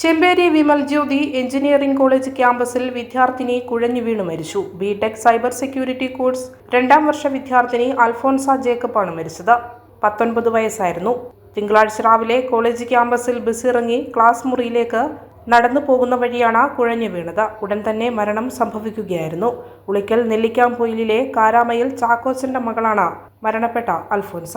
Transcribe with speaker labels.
Speaker 1: Chemperi Vimal Jyothi engineering college ക്യാമ്പസിൽ വിദ്യാർത്ഥിനി കുഴഞ്ഞു വീണു മരിച്ചു. ബിടെക് സൈബർ സെക്യൂരിറ്റി കോഴ്സ് രണ്ടാം വർഷ വിദ്യാർത്ഥിനി അൽഫോൺസ ജേക്കബാണ് മരിച്ചത്. പത്തൊൻപത് വയസ്സായിരുന്നു. തിങ്കളാഴ്ച രാവിലെ കോളേജ് ക്യാമ്പസിൽ ഇറങ്ങി ക്ലാസ് മുറിയിലേക്ക് നടന്നു പോകുന്ന വഴിയാണ് കുഴഞ്ഞു വീണത്. ഉടൻ തന്നെ മരണം സംഭവിക്കുകയായിരുന്നു. ഉളിക്കൽ നെല്ലിക്കാംപൊയിലിലെ കാരാമയിൽ ചാക്കോച്ചന്റെ മകളാണ് മരണപ്പെട്ട അൽഫോൻസ.